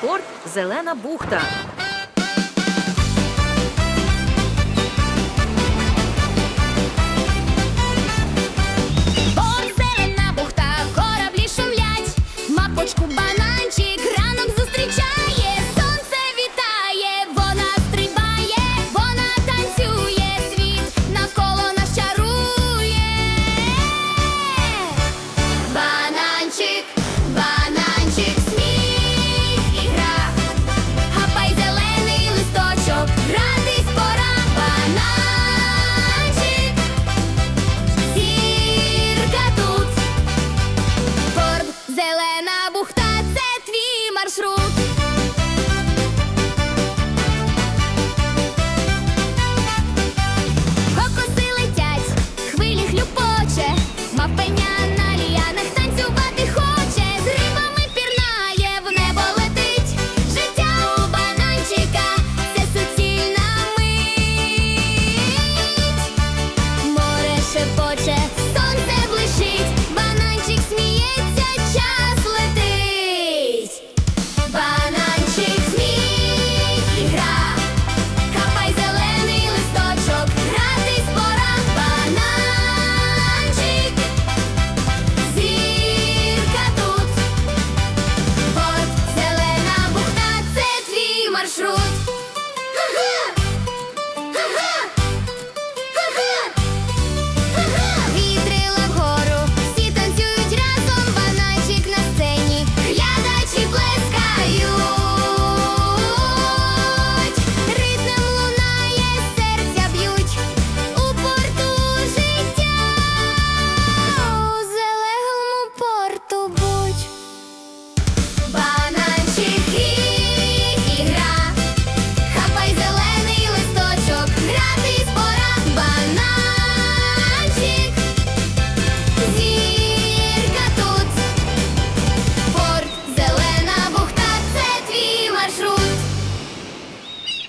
Порт зелена бухта. Порт зелена бухта, кораблі шумлять, мапочку банан.